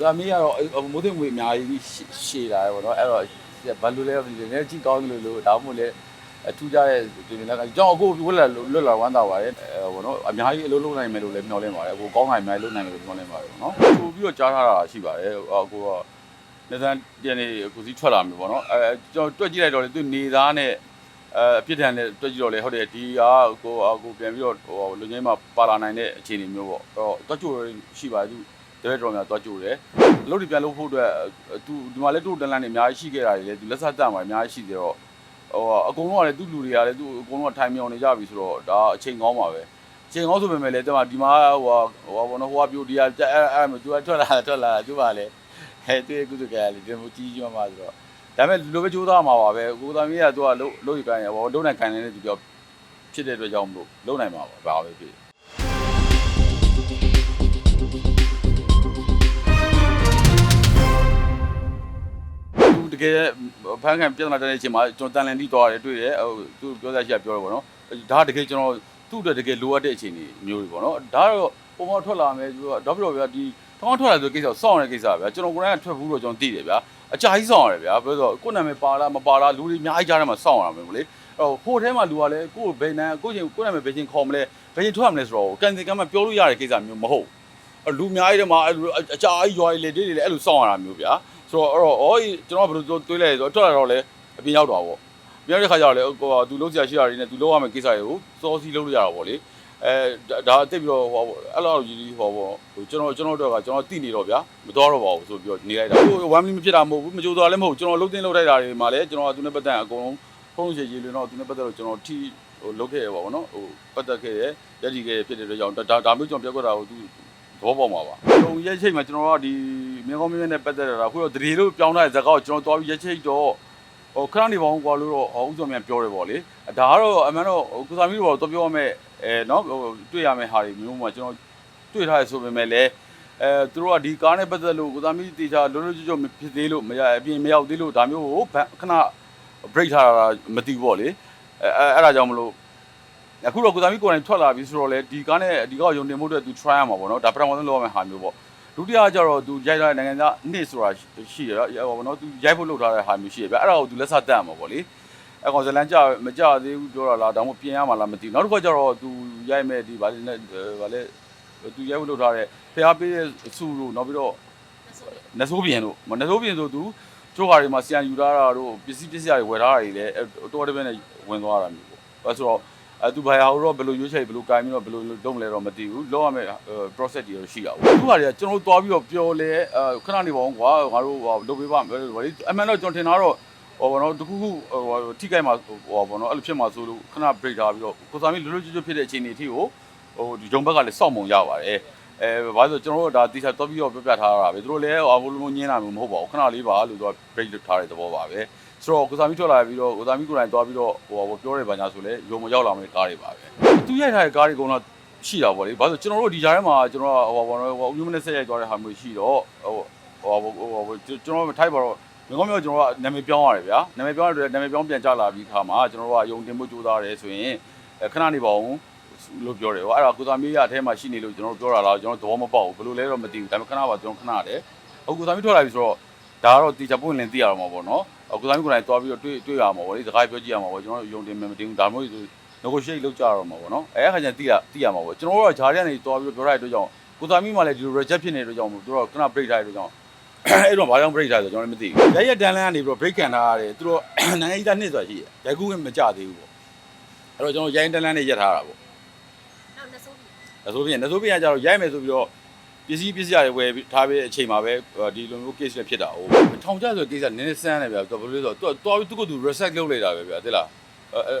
ဒါမီးကတော့မိုးသိမ်ငွေအများကြီးရှည်လာတယ်ပေါ့နော်အဲ့တော့ဘာလို့လဲဒီနေ့ကြည့်ကောင်းလို့လို့ဒါမှမဟုတ်လေအထူးကြတဲ့ဒီနေ့ကကြောင်အခုဝက်လာလွတ်လာဝမ်းသာပါတယ်အဲပေါ့နော်အများကြီးအလုပ်လုပ်နိုင်မယ်လို့လည်းမျှော်လင့်ပါတယ်အခုကောင်းနိုင်မယ်လုပ်နိုင်မယ်လို့မျှော်လင့်ပါတယ်ပေါ့နော်ပို့ပြီးတော့ကြားထားတာရှိပါတယ်အခုကနေသန်တန်နေအခုစီထွက်လာပြီပေါ့နော်အဲကျွန်တော်တွက်ကြည့်လိုက်တော့လေသူနေသားနဲ့အဲအပြစ်ဒဏ်နဲ့တွက်ကြည့်တော့လေဟုတ်တယ်ဒီဟာကိုကိုပြန်ပြီးတော့ဟိုလူငယ်မှာပါလာနိုင်တဲ့အခြေအနေမျိုးပေါ့အဲ့တော့တွက်ကြိုရှိပါတယ်သူ တရက်တော်များသွားကြိုတယ်အလုပ်တွေပြန်လုပ်ဖို့အတွက်သူဒီမှာလည်းသူ့တန်လန့်နေအများကြီးရှိခဲ့တာတွေလည်းသူလက်ဆက်တက်မှာအများကြီးရှိသေးတော့ဟိုအကုန်လုံးကလည်းသူ့လူတွေကလည်းသူ့အကုန်လုံးကထိုင်မြောင်နေကြပြီဆိုတော့ဒါအချိန်ကောင်းပါပဲအချိန်ကောင်းဆိုပေမဲ့လည်းဒီမှာဒီမှာဟိုဟိုဘောနော်ဟိုကပြိုဒီကအဲ့အဲ့မသူကထွက်လာထွက်လာသူကလည်းဟဲ့သူကုသကလည်းဒီလိုကြီးကြီးမှဆိုတော့ဒါပေမဲ့လိုပဲကြိုးစားမှာပါပဲကိုသားမီးကသူကလုံးလုံးရကိုင်းရဘောလုံးနိုင်ခိုင်နေတဲ့သူပြောဖြစ်တဲ့အတွက်ကြောင့်မလို့လုံးနိုင်မှာပါဘာပဲဖြစ် ကယ်ဖန်ခံပြဿနာတက်တဲ့အချိန်မှာကျွန်တော်တန်လန်တီးသွားတယ်တွေ့တယ်ဟိုသူပြောသားရှိကပြောတယ်ပေါ့နော်ဒါကတကယ်ကျွန်တော်သူ့အတွက်တကယ်လိုအပ်တဲ့အချိန်တွေမျိုးတွေပေါ့နော်ဒါတော့ပုံမထွက်လာမယ်သူကတော့ပြတော့ဗျာဒီထောင်းထွက်လာဆိုကိစ္စစောင့်ရတဲ့ကိစ္စဗျာကျွန်တော်ကိုယ်တိုင်ကထွက်ဘူးတော့ကျွန်တော်သိတယ်ဗျာအကြာကြီးစောင့်ရတယ်ဗျာပြောတော့ကိုယ်နာမည်ပါလားမပါလားလူတွေအများကြီးကြားထဲမှာစောင့်ရမှာမလေအဲ့တော့ဖိုထဲမှာလူကလည်းကိုယ်ဘယ်နန်းကိုယ်ချင်းကိုယ်နာမည်ဘယ်ချင်းခေါ်မလဲဘယ်ချင်းထွက်ရမလဲဆိုတော့ကန်စီကမ်းမပြောလို့ရတဲ့ကိစ္စမျိုးမဟုတ်အဲ့လူအများကြီးတည်းမှာအဲ့လိုအကြာကြီးရွာကြီးလေတေးတွေလည်းအဲ့လိုစောင့်ရတာမျိုးဗျာ ဆိုတော့အဲ့တော့အော်ကျွန်တော်ဘယ်လိုတွေးလဲဆိုတော့ထွက်လာတော့လေအပြင်ရောက်တော့ဗောပြန်တဲ့ခါကျတော့လေဟိုသူလုံးစရာရှိတာတွေနဲ့သူလုံးရမယ့်ကိစ္စတွေကိုစောစီးလုံးလို့ရတာဗောလေအဲဒါအသိပြီးတော့ဟိုအဲ့လိုကြီးကြီးဟောဗောဟိုကျွန်တော်ကျွန်တော်တို့ကကျွန်တော်တိနေတော့ဗျာမတော်တော့ပါဘူးဆိုပြီးတော့နေလိုက်တာဟိုဝမ်းမီမဖြစ်တာမဟုတ်ဘူးမကြိုးသွားလည်းမဟုတ်ကျွန်တော်လုံးသိန်းလုံးထိုက်တာတွေမှာလည်းကျွန်တော်ကသူနဲ့ပတ်သက်အကုန်လုံးဖုန်းရှည်ကြီးလွင်တော့သူနဲ့ပတ်သက်တော့ကျွန်တော်ထိဟိုလုတ်ခဲ့ရပါဗောနော်ဟိုပတ်သက်ခဲ့ရရည်ကြည်ခဲ့ဖြစ်တဲ့အတွက်ကြောင့်ဒါဒါမျိုးကျွန်တော်ပြောကြတာဟိုသူသဘောပေါက်မှာပါ။ဟိုရက်ချိတ်မှာကျွန်တော်တို့ကဒီ မြေကောင်းမြင်းနဲ့ပတ်သက်တာခုတော့တရေလို့ပြောင်းထားတဲ့ဇာတ်ကောက်ကျွန်တော်သွားပြီးရက်ချိတ်တော့ဟိုခရနေပေါင်းကွာလို့တော့ဥစုံမြန်ပြောတယ်ပေါ့လေ။ဒါကတော့အမှန်တော့ကိုစာမီတို့တော့ပြောရမယ်အဲနော်ဟိုတွေ့ရမယ့်ဟာတွေမျိုးမှာကျွန်တော်တွေ့ထားရဆိုပေမဲ့လည်းအဲသူတို့ကဒီကားနဲ့ပတ်သက်လို့ကိုစာမီတေချာလုံးလုံးကျွတ်ကျွတ်မဖြစ်သေးလို့မရအပြင်မရောက်သေးလို့ဒါမျိုးကိုခဏ break ထားတာမသိဘူးပေါ့လေ။အဲအဲ့ဒါကြောင့်မလို့အခုတော့ကိုသားမီကိုယ်တိုင်ထွက်လာပြီဆိုတော့လေဒီကားနဲ့ဒီကားကိုယုံတင်မှုအတွက်သူ try ရမှာပေါ့နော်ဒါပထမဆုံးလုပ်ရမယ့်ဟာမျိုးပေါ့ ဒုတိယကျတော့သူရိုက်ထားတဲ့နိုင်ငံသားနှစ်ဆိုတာရှိရတော့ပေါ့နော်သူရိုက်ဖို့လုပ်ထားတဲ့ဟာမျိုးရှိရဗျအဲ့ဒါကိုသူလက်ဆက်တက်ရမှာပေါ့လေအကောင်ဇလန်ကြမကြသေးဘူးပြောတာလားဒါမှမဟုတ်ပြင်ရမှာလားမသိဘူးနောက်တစ်ခါကျတော့သူရိုက်မဲ့ဒီဗာလေနဲ့ဗာလေသူရိုက်ဖို့လုပ်ထားတဲ့ဖျားပေးတဲ့စုလို့နောက်ပြီးတော့နဆိုးပြင်လို့နဆိုးပြင်ဆိုသူကျိုးဟာတွေမှာစီယံယူထားတာတို့ပစ္စည်းပစ္စည်းတွေဝယ်ထားတာတွေလည်းတော်တော်ပဲနဲ့ဝင်သွားတာမျိုးပေါ့အဲဆိုတော့ အဲသူဘာဟာတော့ဘယ်လိုရွေးချယ်ဘယ်လိုကိုင်းပြီးတော့ဘယ်လိုလုပ်မလဲတော့မသိဘူးလောက်ရမယ့် process တွေတော့ရှိတာပေါ့သူဟာတွေကကျွန်တော်တို့သွားပြီးတော့ပြောလဲအဲခဏနေပါဦးကွာငါတို့ဟိုလုပ်ပေးပါမယ်ဘာလဲအမှန်တော့ကျွန်တော်ထင်တာတော့ဟိုဘောနော်တခုခုဟိုထိခိုက်မှာဟိုဘောနော်အဲ့လိုဖြစ်မှာဆိုလို့ခဏ break ထားပြီးတော့ကိုစာမီလွတ်လွတ်ကျွတ်ကျွတ်ဖြစ်တဲ့အခြေအနေအထိကိုဟိုဒီဂျုံဘက်ကလည်းစောင့်မုံရပါတယ်အဲဘာလို့ကျွန်တော်တို့ဒါတိကျတော့ပြီးတော့ပြပြထားတာပဲသူတို့လည်းဟိုဘလုံးညင်းတာမျိုးမဟုတ်ပါဘူးခဏလေးပါလို့သူက break ထားတဲ့သဘောပါပဲ ဆိုတော့ကိုစာမီထွက်လာပြီးတော့ကိုစာမီကိုယ်တိုင်သွားပြီးတော့ဟိုပြောတယ်ဘာညာဆိုလဲရုံမရောက်လာမယ့်ကားတွေပါပဲသူရိုက်ထားတဲ့ကားတွေကတော့ရှိတာပေါ့လေဘာလို့ကျွန်တော်တို့ဒီကြားထဲမှာကျွန်တော်ဟိုဘောနော်ဟိုဥယျာဉ်နဲ့ဆက်ရိုက်သွားတဲ့ဟာမျိုးရှိတော့ဟိုဟိုဟိုကျွန်တော်ထိုက်ပါတော့ငကောမျိုးကျွန်တော်ကနာမည်ပြောင်းရတယ်ဗျာနာမည်ပြောင်းရတဲ့နာမည်ပြောင်းပြန်ကြလာပြီးခါမှာကျွန်တော်တို့ကယုံတင်မှုကြိုးစားတယ်ဆိုရင်ခဏနေပါအောင်လို့ပြောတယ်ဟိုအဲ့ဒါကိုသာမီးရအထဲမှာရှိနေလို့ကျွန်တော်တို့ပြောတာလားကျွန်တော်သဘောမပေါက်ဘူးဘယ်လိုလဲတော့မသိဘူးဒါပေမဲ့ခဏပါကျွန်တော်ခဏတယ်အခုကိုသာမီးထွက်လာပြီဆိုတော့ ဒါကတော့တေချာပွင့်လင်းသိရအောင်ပါပေါ့နော်ကိုသာမီးကိုယ်တိုင်သွားပြီးတော့တွေ့တွေ့ရမှာပေါ့လေစကားပြောကြည့်ရမှာပေါ့ကျွန်တော်ယုံတင်မမတင်ဘူးဒါမျိုးဆို negotiate လုပ်ကြရမှာပေါ့နော်အဲအခါကျရင်သိရသိရမှာပေါ့ကျွန်တော်တို့ကဂျားထဲကနေသွားပြီးတော့ပြောရတဲ့အတွက်ကြောင့်ကိုသာမီးမှလည်းဒီလို reject ဖြစ်နေတဲ့အတွက်ကြောင့်သူတို့ကခဏ break ထားတဲ့အတွက်ကြောင့်အဲ့တော့ဘာကြောင့် break ထားလဲဆိုကျွန်တော်လည်းမသိဘူးရရက်တန်လန်းကနေပြီးတော့ break ခံထားရတယ်သူတို့နိုင်ငံကြီးသားနှစ်ဆိုတာရှိတယ်ရိုက်ကူးမကြသေးဘူးပေါ့အဲ့တော့ကျွန်တော်ရိုင်းတန်လန်းနဲ့ရက်ထားတာပေါ့နောက်နှစ်ဆိုးပြီနဆိုးပြင်နဆိုးပြင်ကကြတော့ရိုက်မယ်ဆိုပြီးတော့ ပစ္စည်းပစ္စည်းတွေဝယ်ထားပြီးအချိန်မှာပဲဒီလိုမျိုး case နဲ့ဖြစ်တာဟိုထောင်ကျဆို case ကနည်းနည်းစမ်းတယ်ဗျာသူဘယ်လိုလဲဆိုတော့သူတော်ပြီးသူကသူ reset လုပ်လိုက်တာပဲဗျာသိလား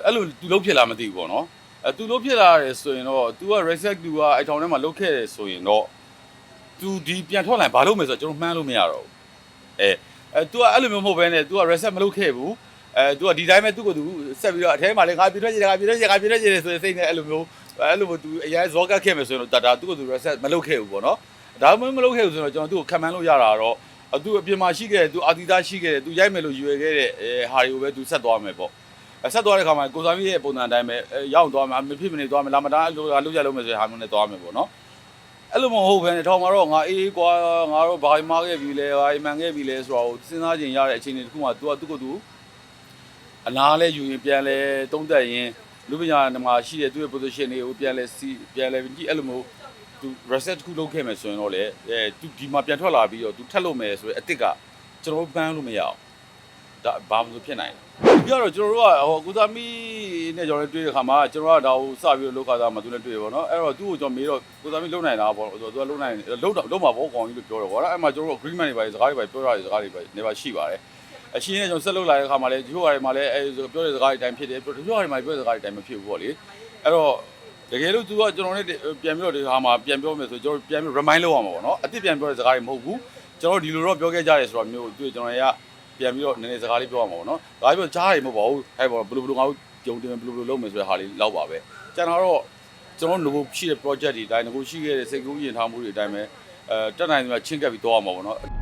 အဲ့လိုသူလုံးဖြစ်လာမသိဘူးပေါ့နော်အဲသူလုံးဖြစ်လာတယ်ဆိုရင်တော့ तू က reset သူကအဲ့ထောင်ထဲမှာလုတ်ခဲ့တယ်ဆိုရင်တော့ तू ဒီပြန်ထွက်လာရင်ဘာလုပ်မယ်ဆိုတော့ကျွန်တော်မှန်းလို့မရတော့ဘူးအဲအဲ तू ကအဲ့လိုမျိုးမဟုတ်ဘဲနဲ့ तू က reset မလုပ်ခဲ့ဘူးအဲ तू ကဒီတိုင်းပဲသူ့ကိုသူဆက်ပြီးတော့အထဲမှာလေငါပြည့်ထွက်ကြည့်တယ်ငါပြည့်ထွက်ကြည့်ငါပြည့်ထွက်ကြည့်တယ်ဆိုတဲ့စိတ်နဲ့အဲ့လိုမျိုးအဲ့လိုမျိုး तू အရင်ဇောကတ်ခဲ့မယ်ဆိုရင်တော့ဒါဒါသူ့ကိုသူ reset မလုပ်ခဲ့ဘူးပေါ့နော် ဒါမှမလုပ်ခဲ့ဘူးဆိုတော့ကျွန်တော်သူ့ကိုခံမှန်းလို့ရတာတော့သူအပြင်မှာရှိခဲ့တယ်သူအာတီသားရှိခဲ့တယ်သူရိုက်မယ်လို့ယူရခဲ့တဲ့အဲဟာတွေကိုပဲသူဆက်သွားမယ်ပေါ့ဆက်သွားတဲ့ခါမှာကိုစာမီရဲ့ပုံစံအတိုင်းပဲရောက်သွားမှာမဖြစ်မနေသွားမယ်လာမတားလို့လုပ်ရလုပ်မယ်ဆိုတဲ့ဟာမျိုးနဲ့သွားမယ်ပေါ့နော်အဲ့လိုမဟုတ်ဘဲနဲ့ထောင်မှာတော့ငါအေးကွာငါတို့ဘာမှခဲ့ပြီလဲဘာမှန်ခဲ့ပြီလဲဆိုတော့စဉ်းစားခြင်းရတဲ့အချိန်တွေတစ်ခုမှ तू ကသူ့ကိုယ်သူအနာလဲယူရင်ပြန်လဲတုံးတက်ရင်လူပညာမှာရှိတဲ့သူ့ရဲ့ position တွေကိုပြန်လဲစီပြန်လဲကြည့်အဲ့လိုမျိုး သူ reset တစ်ခုလုပ်ခဲ့မယ်ဆိုရင်တော့လေအဲသူဒီမှာပြန်ထွက်လာပြီးတော့သူထက်လို့မယ်ဆိုရင်အတစ်ကကျွန်တော်တို့ဘန်းလို့မရအောင်ဒါဘာမှမဖြစ်နိုင်ဘူးပြတော့ကျွန်တော်တို့ကဟိုကုသမီနဲ့ကျွန်တော်တွေ့တဲ့ခါမှာကျွန်တော်ကဒါကိုစပြီးတော့လောက်ကစားမှသူလည်းတွေ့ပေါ့နော်အဲ့တော့သူ့ကိုကျွန်တော်မေးတော့ကုသမီလုံနိုင်တာပေါ့ဆိုတော့သူကလုံနိုင်လုံတော့လုံမှာပေါ့ကောင်းကြီးလို့ပြောတော့ပေါ့နော်အဲ့မှာကျွန်တော်တို့ agreement တွေပါတယ်စကားတွေပါတယ်ပြောတာတွေစကားတွေပါတယ်နေပါရှိပါတယ်အရှင်းနဲ့ကျွန်တော်ဆက်လုပ်လာတဲ့ခါမှာလည်းဒီလိုဟာတွေမှာလည်းအဲပြောတဲ့စကားတွေအတိုင်းဖြစ်တယ်ပြောတဲ့စကားတွေမှာပြောတဲ့စကားတွေအတိုင်းမဖြစ်ဘူးပေါ့လေအဲ့တော့ တကယ်လို့ तू ကကျွန်တော်နဲ့ပြန်ပြီးတော့ဒီဟာမှာပြန်ပြောမယ်ဆိုကျွန်တော်ပြန်ပြီး remind လုပ်ရမှာပေါ့နော်အစ်စ်ပြန်ပြောတဲ့စကားတွေမဟုတ်ဘူးကျွန်တော်ဒီလိုတော့ပြောခဲ့ကြတယ်ဆိုတော့မျိုးသူကျွန်တော်ရပြန်ပြီးတော့နည်းနည်းစကားလေးပြောရမှာပေါ့နော်ဒါပြောကြားတယ်မဟုတ်ပါဘူးဟဲ့ပေါ့ဘယ်လိုဘယ်လိုငါတို့ကြုံတင်ဘယ်လိုဘယ်လိုလုပ်မယ်ဆိုတဲ့ဟာလေးလောက်ပါပဲကျွန်တော်တော့ကျွန်တော်ငကိုရှိတဲ့ project တွေအတိုင်းငကိုရှိခဲ့တဲ့စိတ်ကူးရင်ထားမှုတွေအတိုင်းပဲအဲတက်နိုင်တယ်မှာချင်းကပ်ပြီးတော့ရမှာပေါ့နော်